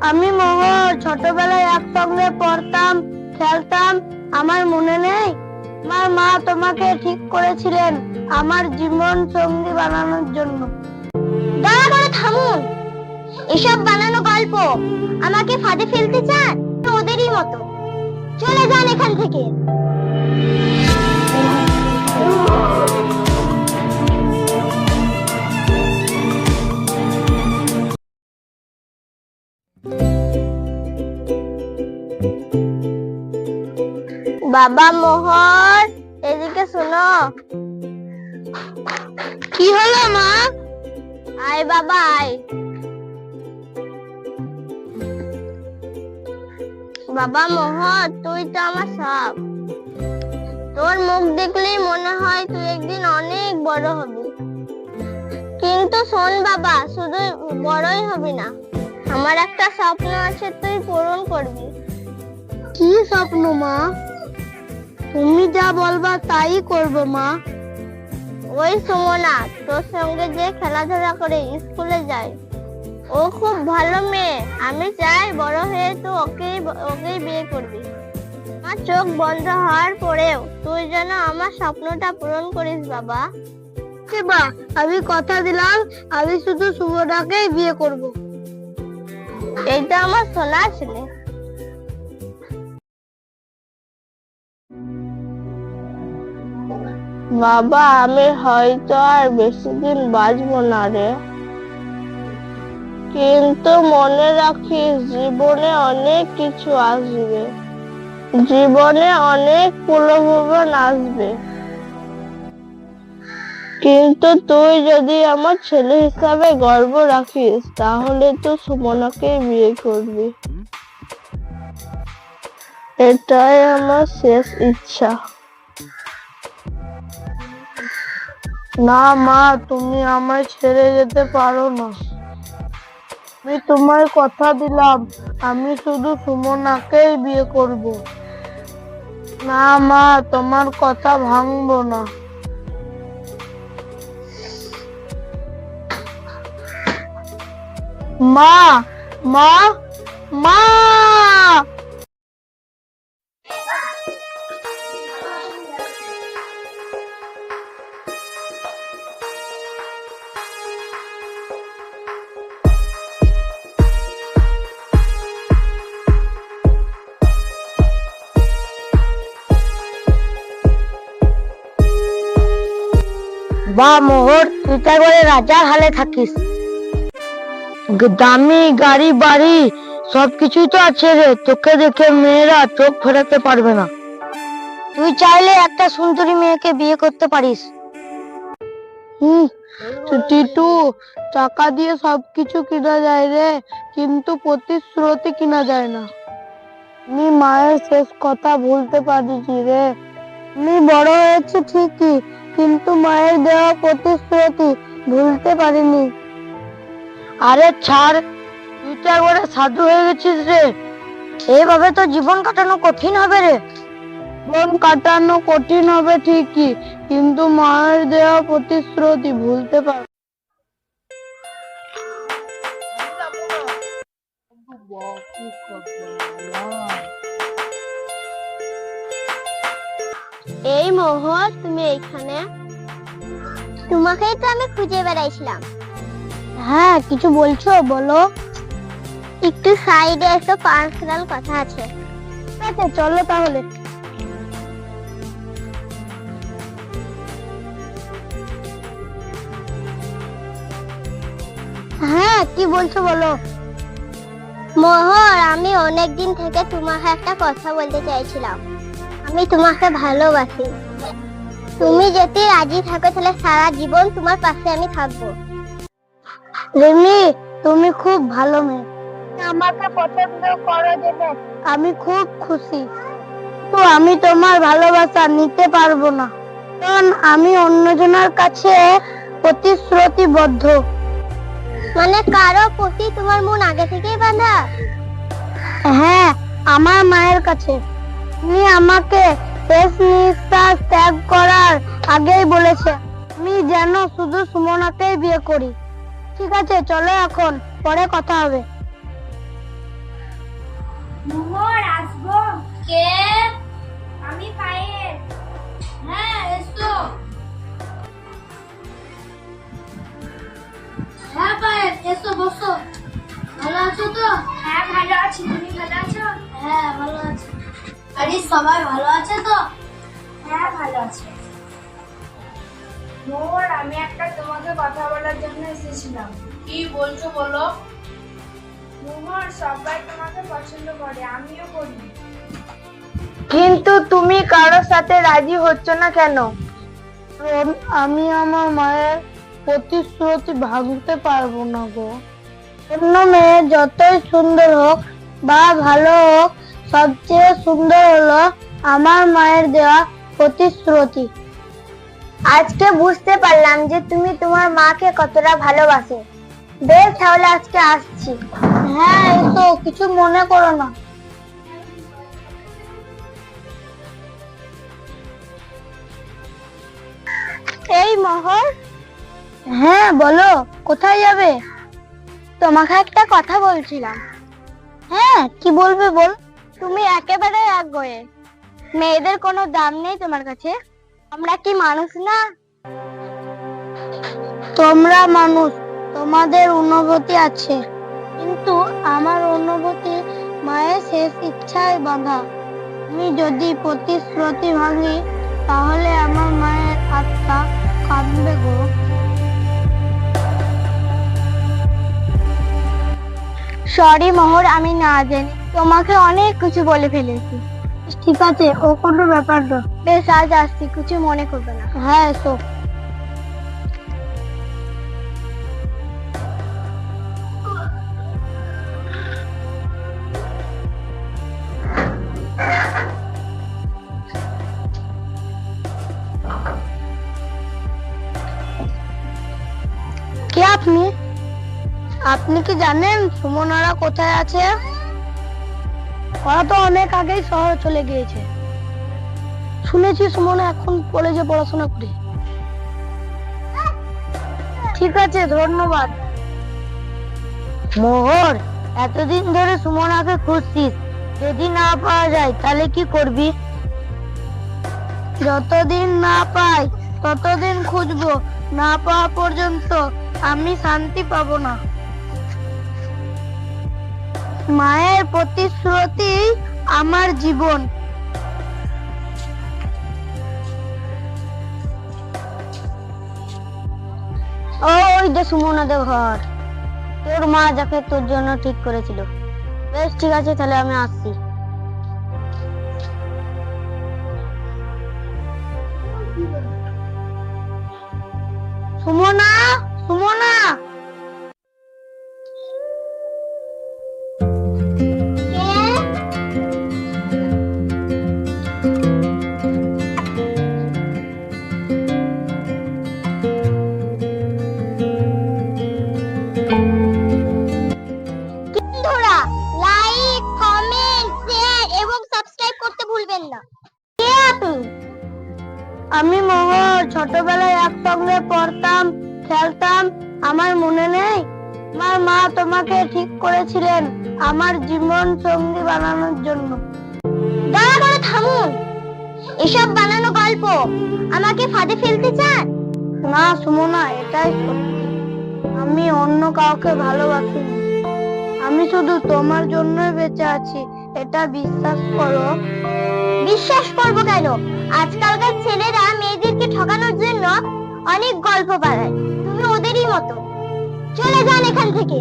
আমি মোহর, ছোটবেলায় একসঙ্গে পড়তাম, খেলতাম, আমার মনে নেই? আমার মা তোমাকে ঠিক করেছিলেন আমার জীবন সঙ্গী বানানোর জন্য। দয়া করে থামুন এসব বানানো গল্প আমাকে ফাঁদে ফেলতে চান ওদেরই মতো। চলে যান এখান থেকে। বাবা মোহর এদিকে শোনো। কি হলো মা? আয় বাবা আয়। বাবা মোহর তুই তো আমার সব। তোর মুখ দেখলেই মনে হয় তুই একদিন অনেক বড় হবি। কিন্তু শোন বাবা শুধু বড়ই হবি না। আমার একটা স্বপ্ন আছে তুই পূরণ করবি। কি স্বপ্ন মা? তুমি যা বলবা তাই করব মা। ওই সুমনা তোর সঙ্গে যে খেলাধুলা করে স্কুলে যায় ও খুব ভালো মেয়ে। আমি চাই বড় হয়ে তুই ওকেই ওকেই বিয়ে করবি। আমার চোখ বন্ধ হওয়ার পরেও তুই যেন আমার স্বপ্নটা পূরণ করিস বাবা। বা আমি কথা দিলাম আমি শুধু সুমনাকেই বিয়ে করব। এইটা আমার সোনা ছেলে। বাবা আমি হয়তো আর বেশি দিন বাঁচবো না রে। কিন্তু মনে রাখিস জীবনে অনেক কিছু আসবে। জীবনে অনেক প্রলোভন আসবে। কিন্তু তুই যদি আমার ছেলে হিসাবে গর্ব রাখিস তাহলে তো সুমনাকে বিয়ে করবি। এটাই আমার শেষ ইচ্ছা। না, মা, তুমি আমায় ছেড়ে যেতে পারো না। আমি তোমায় কথা দিলাম, আমি শুধু সুমনাকেই বিয়ে করব। না, মা, তোমার কথা ভাঙবো না। মা মা মা! বা মোহর তুই তাই বলে রাজার হালে থাকিস। দামি গাড়ি, বাড়ি, সবকিছুই তো আছে রে। তোকে দেখে মেয়েরা চোখ ফেরাতে পারবে না। তুই চাইলে একটা সুন্দরী মেয়েকে বিয়ে করতে পারিস। হুম টিটু, টাকা দিয়ে সবকিছু কিনা যায় রে, কিন্তু প্রতিশ্রুতি কিনা যায় না। আমি মায়ের শেষ কথা ভুলতে পারিনি রে। আমি বড় হয়েছি ঠিকই কিন্তু মায়ের দেওয়া প্রতিশ্রুতি ভুলতে পারিনি। আরে ছাড়, তুই তো একবারে সাধু হয়ে গেছিস রে। এইভাবে তো জীবন কাটানো কঠিন হবে রে। জীবন কাটানো কঠিন হবে ঠিকই, কিন্তু মায়ের দেওয়া প্রতিশ্রুতি ভুলতে পার এই মোহর তুমি এইখানে তোমাকেই তো আমি খুঁজে বেড়াইছিলাম। হ্যাঁ কিছু বলছো? বলো। একটু সাইডে একটা পার্সোনাল কথা আছে। আছে চলো তাহলে। হ্যাঁ কি বলছো বলো? মোহর আমি অনেক দিন থেকে তোমাকে একটা কথা বলতে চাইছিলাম। আমি তোমাকে ভালোবাসি। তুমি যদি রাজি থাকো তাহলে সারা জীবন তোমার পাশে আমি থাকব। রিমি তুমি খুব ভালো মেয়ে। আমাকে পছন্দ করো জেনে আমি খুব খুশি। তো আমি তোমার ভালোবাসা নিতে পারব না। কারণ আমি অন্যজনের কাছে প্রতিশ্রুতিবদ্ধ। মানে কারও প্রতি তোমার মন আগে থেকেই বাঁধা? হ্যাঁ আমার মায়ের কাছে। উনি আমাকে শেষ নিঃশ্বাস ত্যাগ করার আগেই বলেছে আমি যেন শুধু সুমনাকেই বিয়ে করি। ঠিক আছে চলো এখন পরে কথা হবে। মোহর আসব? কে? আমি পায়েল। হ্যাঁ এসো। হ্যাঁ পায়েল এসো বসো। ভালো আছো তো? হ্যাঁ ভালো আছি। তুমি ভালো আছো? হ্যাঁ ভালো আছি। আরে সবাই ভালো আছে তো? হ্যাঁ ভালো আছে। মোহর আমি একটা তোমাকে কথা বলার জন্য এসেছিলাম। কি বলছো বলো? মোহর সবাই তোমাকে পছন্দ করে আমিও করি। কিন্তু তুমি কারোর সাথে রাজি হচ্ছ না কেন? আমি আমার মায়ের প্রতিশ্রুতি ভাঙতে পারব না গো। অন্য মেয়ে যতই সুন্দর হোক বা ভালো হোক সবচেয়ে সুন্দর হলো আমার মায়ের দেওয়া প্রতিশ্রুতি। আজকে বুঝতে পারলাম যে তুমি তোমার মাকে কতটা ভালোবাসো। বেশ তাহলে আজকে আসছি। হ্যাঁ এই তো কিছু মনে করো না। এই মহর হ্যাঁ বলো কোথায় যাবে? তোমাকে একটা কথা বলছিলাম। হ্যাঁ কি বলবে বল? তুমি একেবারে এক গয়ে মেয়েদের কোনো দাম নেই তোমার কাছে? আমরা কি মানুষ না? তোমরা মানুষ, তোমাদের অনুভূতি আছে। কিন্তু আমার অনুভূতি, মায়ের শেষ ইচ্ছায় বাঁধা। আমি যদি প্রতিশ্রুতি ভাঙি, তাহলে আমার মায়ের আত্মা কাঁদবে গো। সরি মোহর, আমি না জানি তোমাকে অনেক কিছু বলে ফেলেছি। ঠিক আছে ও কোনো ব্যাপার না। বেশ আজ আসছি কিছু মনে করবে না। হ্যাঁ এসো কে আপনি? আপনি কি জানেন সুমনারা কোথায় আছে? ওরা তো অনেক আগেই শহরে চলে গিয়েছে। শুনেছি সুমনা এখন কলেজে পড়াশোনা করে। ঠিক আছে, ধন্যবাদ। মোহর, এতদিন ধরে সুমনাকে খুঁজছিস। যদি না পাওয়া যায়, তাহলে কি করবি? যতদিন না পাই, ততদিন খুঁজবো। না পাওয়া পর্যন্ত আমি শান্তি পাবো না। মায়ের প্রতিশ্রুতি আমার জীবন। ওই যে সুমনাদের ঘর। তোর মা যাকে তোর জন্য ঠিক করেছিল। বেশ, ঠিক আছে, তাহলে আমি আসছি। সুমনা সুমনা! করেছিলেন আমার জীবন সঙ্গী বানানোর জন্য। দয়া করে থামুন এসব বানানো গল্প আমাকে ফাঁদে ফেলতে চান না, সুমনা, এটাই আমি অন্য কাউকে ভালোবাসিনি। আমি শুধু তোমার জন্যই বেঁচে আছি, এটা বিশ্বাস করো। বিশ্বাস করব কেন? আজকালকার ছেলেরা মেয়েদেরকে ঠকানোর জন্য অনেক গল্প বানায়, তুমি ওদেরই মতো। চলে যান এখান থেকে।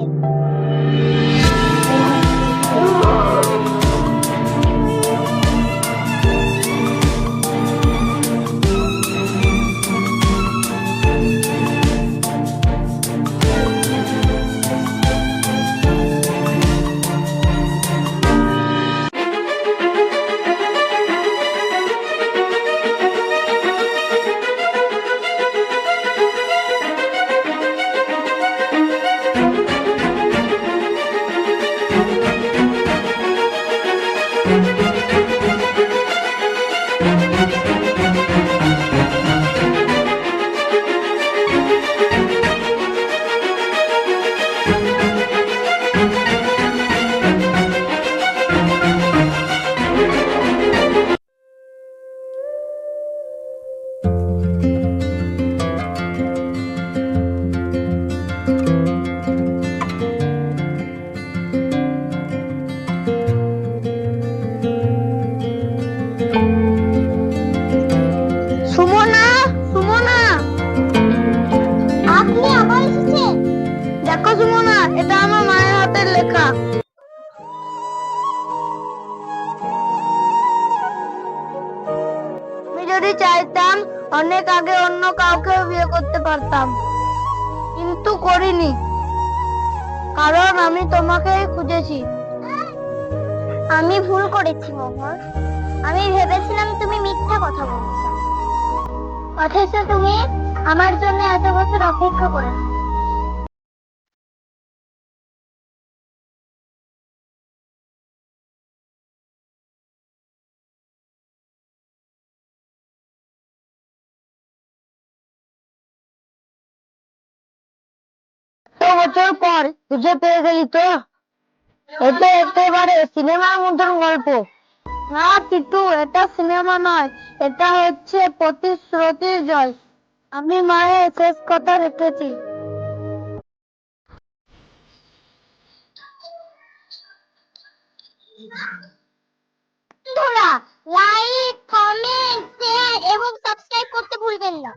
চাইতাম, অনেক আগে অন্য কাউকে বিয়ে করতে পারতাম। কিন্তু করিনি। কারণ আমি তোমাকেই খুঁজেছি। আমি ভুল করেছি মোহর আমি ভেবেছিলাম তুমি মিথ্যা কথা বলছো। অথচ তুমি আমার জন্য এত বছর অপেক্ষা করেছ। বছর পর খুঁজে পেয়ে গেলি তো? এটা একেবারে সিনেমার মতন গল্প। না টিটু এটা সিনেমা নয়, এটা হচ্ছে প্রতিশ্রুতির জয়। আমি মায়ের শেষ কথা রেখেছি। লাইক কমেন্ট শেয়ার এবং সাবস্ক্রাইব করতে ভুলবেন না।